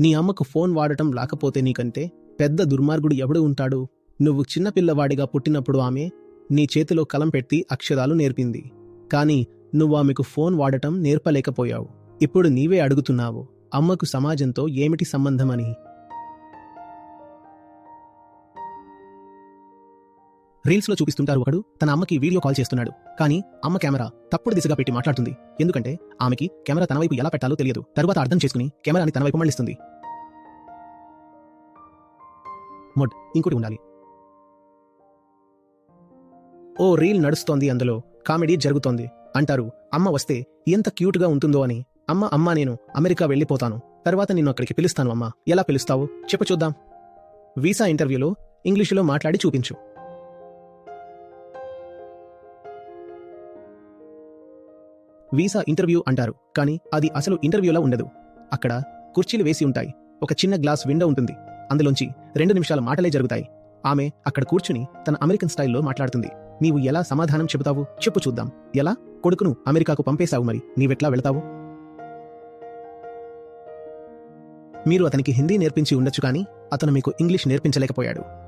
నీ అమ్మకు ఫోన్ వాడటం లేకపోతే నీకంటే పెద్ద దుర్మార్గుడు ఎవడు ఉంటాడు? నువ్వు చిన్నపిల్లవాడిగా పుట్టినప్పుడు ఆమె నీ చేతిలో కలం పెట్టి అక్షరాలు నేర్పింది. కానీ నువ్వు ఆమెకు ఫోన్ వాడటం నేర్పలేకపోయావు. ఇప్పుడు నీవే అడుగుతున్నావు అమ్మకు సమాజంతో ఏమిటి సంబంధమని? రీల్స్లో చూపిస్తుంటారు ఒకడు తన అమ్మకి వీడియో కాల్ చేస్తున్నాడు. కానీ అమ్మ కెమెరా తప్పుడు దిశగా పెట్టి మాట్లాడుతుంది. ఎందుకంటే ఆమెకి కెమెరా తన వైపు ఎలా పెట్టాలో తెలియదు. తరువాత అర్థం చేసుకుని కెమెరాని తన వైపు మళ్ళిస్తుంది. మొడ్ ఇంకోటి ఉండాలి. ఓ రీల్ నడుస్తోంది అందులో. కామెడీ జరుగుతోంది. అంటారు అమ్మ వస్తే ఎంత క్యూట్గా ఉంటుందో అని. అమ్మ అమ్మ నేను అమెరికా వెళ్ళిపోతాను. తర్వాత నిన్ను అక్కడికి పిలుస్తాను అమ్మ. ఎలా పిలుస్తావు? చెప్పు చూద్దాం. వీసా ఇంటర్వ్యూలో ఇంగ్లీషులో మాట్లాడి చూపించు. వీసా ఇంటర్వ్యూ అంటారు కానీ అది అసలు ఇంటర్వ్యూలా ఉండదు. అక్కడ కుర్చీలు వేసి ఉంటాయి. ఒక చిన్న గ్లాస్ విండో ఉంటుంది. అందులోంచి రెండు నిమిషాల మాటలే జరుగుతాయి. ఆమె అక్కడ కూర్చుని తన అమెరికన్ స్టైల్లో మాట్లాడుతుంది. నీవు ఎలా సమాధానం చెబుతావు? చెప్పు చూద్దాం. ఎలా? కొడుకును అమెరికాకు పంపేశావు మరి. నీవెట్లా వెళతావు? మీరు అతనికి హిందీ నేర్పించి ఉండొచ్చు కానీ అతను మీకు ఇంగ్లీష్ నేర్పించలేకపోయాడు.